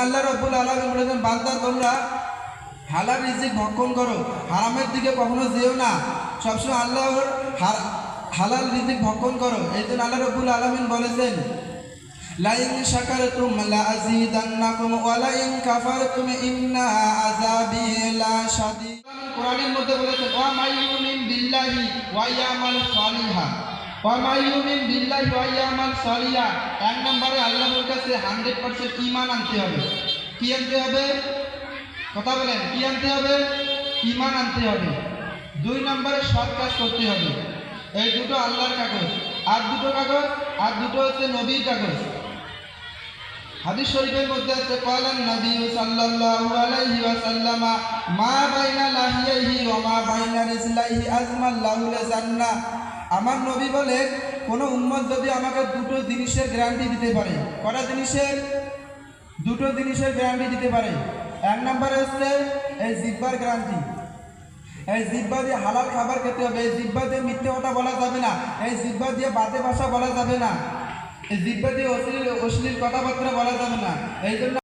আল্লাহ রব্বুল আলমী বলেছেন, বান্দা, তোমরা হালাল রিজিক ভক্ষণ করো, হারামের দিকে কখনো যেও না। সবসময় আল্লাহর হার- হালাল রিজিক ভক্ষণ করো। এই জন্য আল্লাহ রব্বুল আলমিন বলেছেন, লাইন কোরআনের মধ্যে ওয়া ওয়া মাইয়ুমিন বিল্লাহি ওয়া ইয়ামাল সালিহা এক নম্বরে আল্লাহর কাছে 100% ঈমান আনতে হবে। কি আনতে হবে? কথা বলেন, কি আনতে হবে? ঈমান আনতে হবে। দুই নম্বরে সৎ কাজ করতে হবে। এই দুটো আল্লাহর কাগজ। আর দুটো কাগজ? আর দুটো হচ্ছে নবীর কাগজ। হাদিস শরীফের মধ্যে আছে, কলান নবী সাল্লাল্লাহু আলাইহি ওয়াসাল্লাম, মা বাইনা লাহিয়াহি ওয়া মা বাইনা রিজলাইহি আজমাল্লাহু লাজান্না আমার নবী বলে, কোন উম্মত যদি আমাকে দুটো জিনিসের গ্যারান্টি দিতে পারে। কটা জিনিসের? দুটো জিনিসের গ্যারান্টি দিতে পারে। এক নম্বরে হচ্ছে এই জিব্বার গ্যারান্টি এই জিব্বা দিয়ে হালাল খাবার খেতে হবে। এই জিব্বা দিয়ে মিথ্যে কথা বলা যাবে না। এই জিব্বা দিয়ে বাজে ভাষা বলা যাবে না। এই জিব্বা দিয়ে অশ্লীল অশ্লীল কথাবার্তা বলা যাবে না। এই জন্য